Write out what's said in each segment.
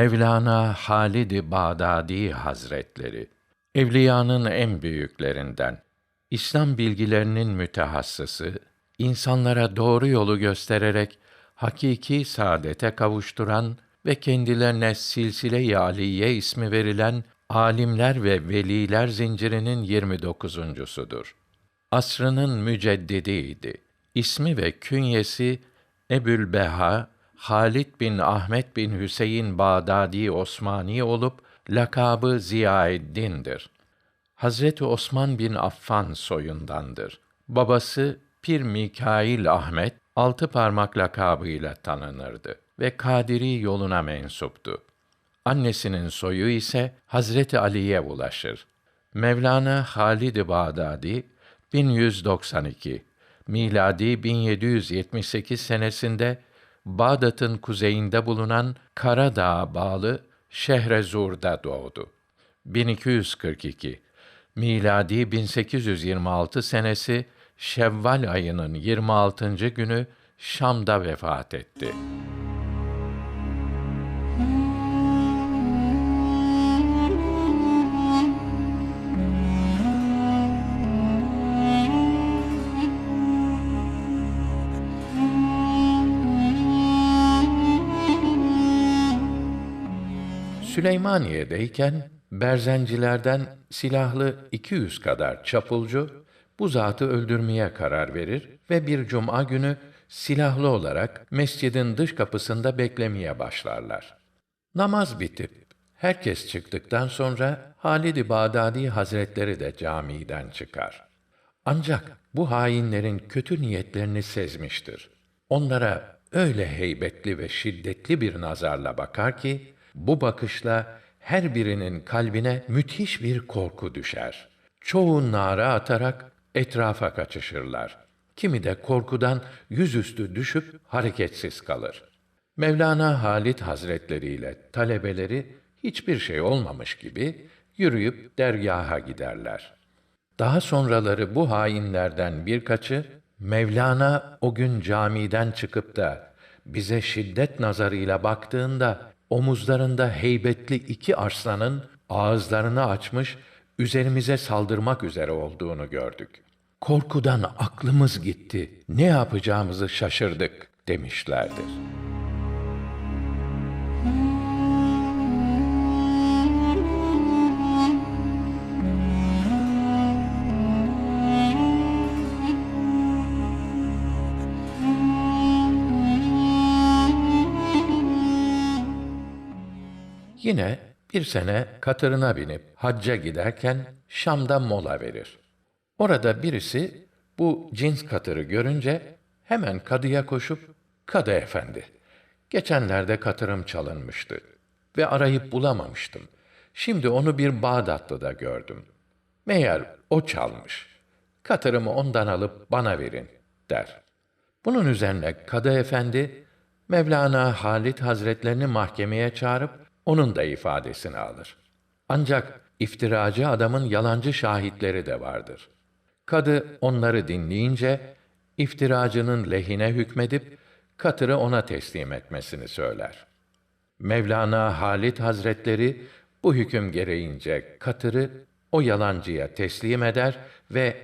Mevlana Halid-i Bağdadi Hazretleri evliyanın en büyüklerinden İslam bilgilerinin mütehassısı, insanlara doğru yolu göstererek hakiki saadete kavuşturan ve kendilerine silsile-i aliye ismi verilen alimler ve veliler zincirinin 29'uncusudur. Asrının müceddidiydi. İsmi ve künyesi Ebül Beha Halid bin Ahmet bin Hüseyin Bağdadi Osmani olup lakabı Ziyaeddin'dir. Hazreti Osman bin Affan soyundandır. Babası Pir Mikail Ahmet altı parmak lakabıyla tanınırdı ve Kadiri yoluna mensuptu. Annesinin soyu ise Hazreti Ali'ye ulaşır. Mevlana Halid-i Bağdadi 1192 miladi 1778 senesinde Bağdat'ın kuzeyinde bulunan Karadağ'a bağlı Şehrezur'da doğdu. 1242 miladi 1826 senesi Şevval ayının 26. günü Şam'da vefat etti. Süleymaniye'deyken berzencilerden silahlı 200 kadar çapulcu bu zatı öldürmeye karar verir ve bir cuma günü silahlı olarak mescidin dış kapısında beklemeye başlarlar. Namaz bitip herkes çıktıktan sonra Halid-i Bağdadi Hazretleri de camiden çıkar. Ancak bu hainlerin kötü niyetlerini sezmiştir. Onlara öyle heybetli ve şiddetli bir nazarla bakar ki bu bakışla her birinin kalbine müthiş bir korku düşer. Çoğu nara atarak etrafa kaçışırlar. Kimi de korkudan yüzüstü düşüp hareketsiz kalır. Mevlana Halit Hazretleri ile talebeleri hiçbir şey olmamış gibi yürüyüp dergaha giderler. Daha sonraları bu hainlerden birkaçı Mevlana o gün camiden çıkıp da bize şiddet nazarıyla baktığında omuzlarında heybetli iki arslanın ağızlarını açmış üzerimize saldırmak üzere olduğunu gördük. Korkudan aklımız gitti. Ne yapacağımızı şaşırdık demişlerdir. Yine bir sene katırına binip hacca giderken Şam'da mola verir. Orada birisi bu cins katırı görünce hemen kadıya koşup kadı efendi geçenlerde katırım çalınmıştı ve arayıp bulamamıştım. Şimdi onu bir Bağdatlı'da gördüm. Meğer o çalmış. Katırımı ondan alıp bana verin der. Bunun üzerine kadı efendi Mevlana Halit Hazretlerini mahkemeye çağırıp onun da ifadesini alır. Ancak iftiracı adamın yalancı şahitleri de vardır. Kadı onları dinleyince iftiracının lehine hükmedip katırı ona teslim etmesini söyler. Mevlana Halit Hazretleri bu hüküm gereğince katırı o yalancıya teslim eder ve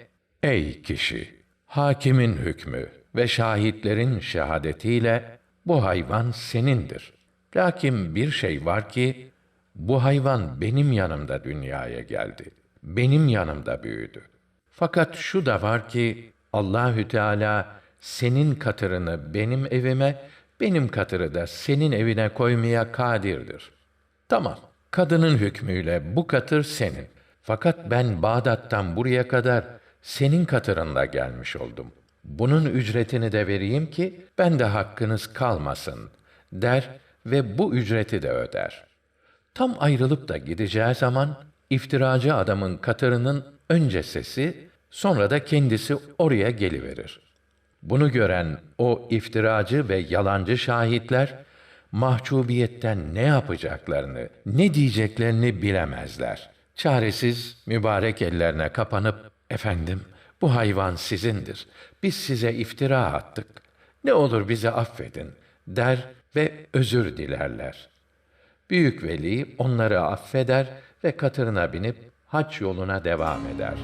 ey kişi hakimin hükmü ve şahitlerin şehadetiyle bu hayvan senindir. Lakin bir şey var ki bu hayvan benim yanımda dünyaya geldi. Benim yanımda büyüdü. Fakat şu da var ki Allahü Teala senin katırını benim evime, benim katırı da senin evine koymaya kadirdir. Tamam. Kadının hükmüyle bu katır senin. Fakat ben Bağdat'tan buraya kadar senin katırınla gelmiş oldum. Bunun ücretini de vereyim ki ben de hakkınız kalmasın der ve bu ücreti de öder. Tam ayrılıp da gideceği zaman iftiracı adamın katırının önce sesi, sonra da kendisi oraya geliverir. Bunu gören o iftiracı ve yalancı şahitler mahcubiyetten ne yapacaklarını, ne diyeceklerini bilemezler. Çaresiz mübarek ellerine kapanıp efendim bu hayvan sizindir. Biz size iftira attık. Ne olur bizi affedin der ve özür dilerler. Büyük veli onları affeder ve katırına binip hac yoluna devam eder.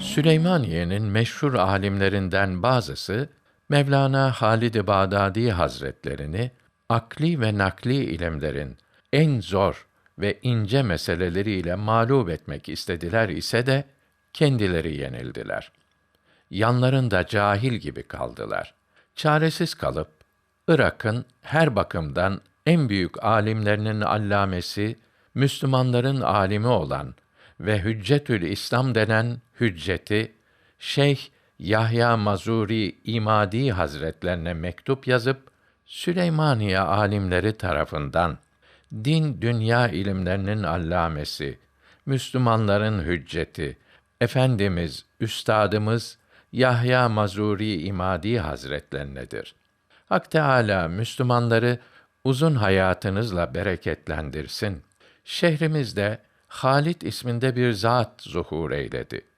Süleymaniye'nin meşhur alimlerinden bazısı Mevlana Halid-i Bağdadi Hazretlerini akli ve nakli ilimlerin en zor ve ince meseleleriyle mağlup etmek istediler ise de kendileri yenildiler. Yanlarında cahil gibi kaldılar. Çaresiz kalıp Irak'ın her bakımdan en büyük alimlerinin allamesi, Müslümanların alimi olan ve Hüccetül İslam denen hücceti Şeyh Yahya Mazuri İmadi Hazretlerine mektup yazıp Süleymaniye alimleri tarafından din dünya ilimlerinin allamesi, Müslümanların hücceti, efendimiz, üstadımız Yahya Mazuri İmadi Hazretlerinedir. Hak Teâlâ Müslümanları uzun hayatınızla bereketlendirsin. Şehrimizde Halit isminde bir zat zuhur eyledi.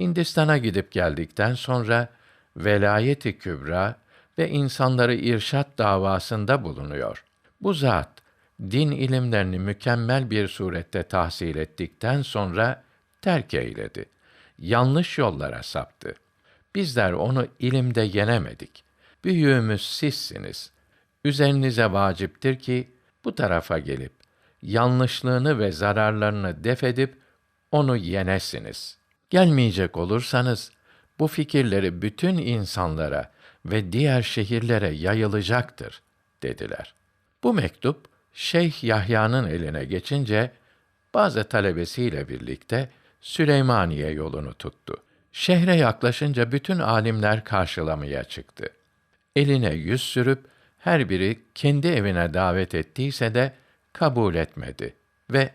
Hindistan'a gidip geldikten sonra velayeti kübra ve insanları irşat davasında bulunuyor. Bu zat din ilimlerini mükemmel bir surette tahsil ettikten sonra terk eyledi. Yanlış yollara saptı. Bizler onu ilimde yenemedik. Büyüğümüz sizsiniz. Üzerinize vaciptir ki bu tarafa gelip yanlışlığını ve zararlarını def edip onu yenesiniz. Gelmeyecek olursanız bu fikirleri bütün insanlara ve diğer şehirlere yayılacaktır dediler. Bu mektup Şeyh Yahya'nın eline geçince bazı talebesiyle birlikte Süleymaniye yolunu tuttu. Şehre yaklaşınca bütün alimler karşılamaya çıktı. Eline yüz sürüp her biri kendi evine davet ettiyse de kabul etmedi ve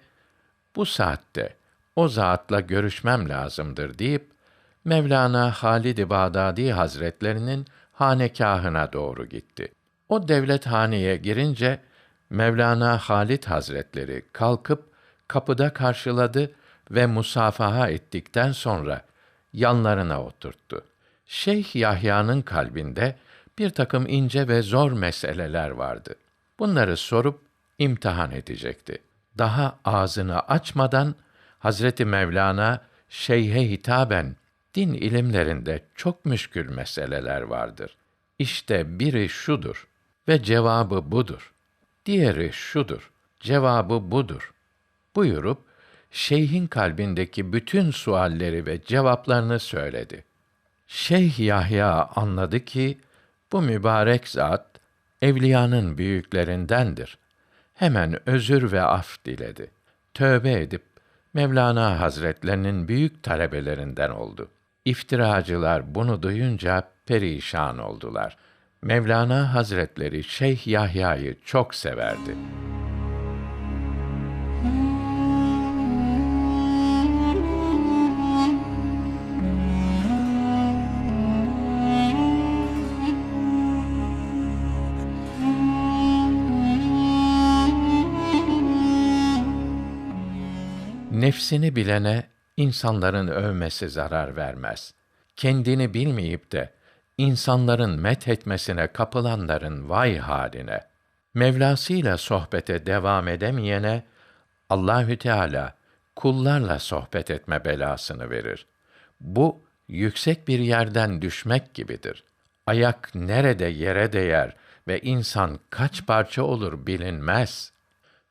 bu saatte o zatla görüşmem lazımdır deyip Mevlana Halid-i Bağdadi Hazretlerinin hanekâhına doğru gitti. O devlet haneye girince Mevlana Halid Hazretleri kalkıp kapıda karşıladı ve musafaha ettikten sonra yanlarına oturttu. Şeyh Yahya'nın kalbinde bir takım ince ve zor meseleler vardı. Bunları sorup imtihan edecekti. Daha ağzını açmadan Hazreti Mevlana şeyhe hitaben din ilimlerinde çok müşkül meseleler vardır. İşte biri şudur ve cevabı budur. Diğeri şudur, cevabı budur. Buyurup şeyhin kalbindeki bütün sualleri ve cevaplarını söyledi. Şeyh Yahya anladı ki bu mübarek zat evliyanın büyüklerindendir. Hemen özür ve af diledi. Tövbe edip Mevlana Hazretlerinin büyük talebelerinden oldu. İftiracılar bunu duyunca perişan oldular. Mevlana Hazretleri Şeyh Yahya'yı çok severdi. Nefsini bilene insanların övmesi zarar vermez. Kendini bilmeyip de insanların met etmesine kapılanların vay haline. Mevlasıyla sohbete devam edemeyene Allahü Teala kullarla sohbet etme belasını verir. Bu yüksek bir yerden düşmek gibidir. Ayak nerede yere değer ve insan kaç parça olur bilinmez.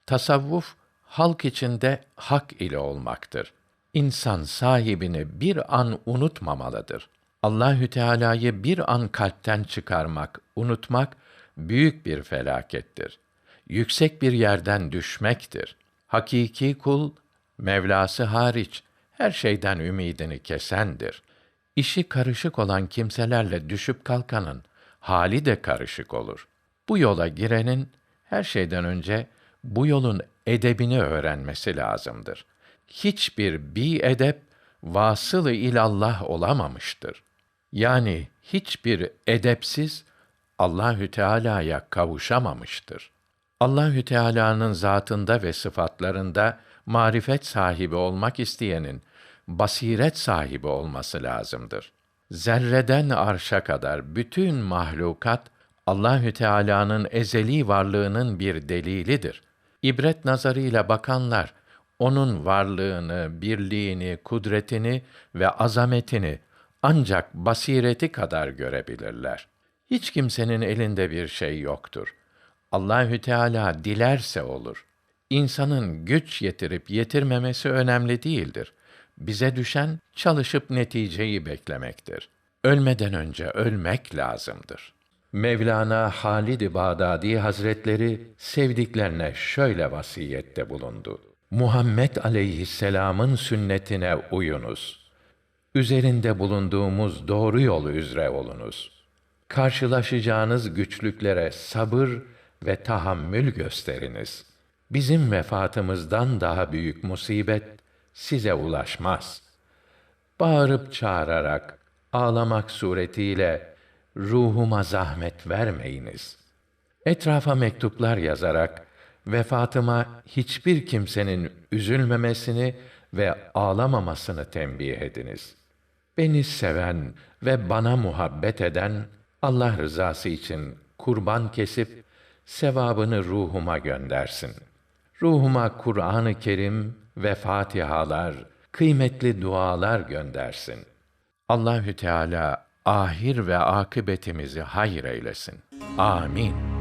Tasavvuf halk içinde hak ile olmaktır. İnsan sahibini bir an unutmamalıdır. Allahü Teala'yı bir an kalpten çıkarmak, unutmak büyük bir felakettir. Yüksek bir yerden düşmektir. Hakiki kul Mevlası hariç her şeyden ümidini kesendir. İşi karışık olan kimselerle düşüp kalkanın hali de karışık olur. Bu yola girenin her şeyden önce bu yolun edebini öğrenmesi lazımdır. Hiçbir bi edep vasılı ilallah olamamıştır. Yani hiçbir edepsiz Allahü Teala'ya kavuşamamıştır. Allahü Teala'nın zatında ve sıfatlarında marifet sahibi olmak isteyenin basiret sahibi olması lazımdır. Zerreden arşa kadar bütün mahlukat Allahü Teala'nın ezeli varlığının bir delilidir. İbret nazarıyla bakanlar onun varlığını, birliğini, kudretini ve azametini ancak basireti kadar görebilirler. Hiç kimsenin elinde bir şey yoktur. Allahü Teala dilerse olur. İnsanın güç yetirip yetirmemesi önemli değildir. Bize düşen çalışıp neticeyi beklemektir. Ölmeden önce ölmek lazımdır. Mevlana Halid-i Bağdadi Hazretleri sevdiklerine şöyle vasiyette bulundu. Muhammed aleyhisselam'ın sünnetine uyunuz. Üzerinde bulunduğumuz doğru yolu üzere olunuz. Karşılaşacağınız güçlüklere sabır ve tahammül gösteriniz. Bizim vefatımızdan daha büyük musibet size ulaşmaz. Bağırıp çağırarak, ağlamak suretiyle ruhuma zahmet vermeyiniz. Etrafa mektuplar yazarak vefatıma hiçbir kimsenin üzülmemesini ve ağlamamasını tembih ediniz. Beni seven ve bana muhabbet eden Allah rızası için kurban kesip sevabını ruhuma göndersin. Ruhuma Kur'an-ı Kerim ve Fatihalar, kıymetli dualar göndersin. Allahü Teala ahir ve akıbetimizi hayır eylesin. Amin.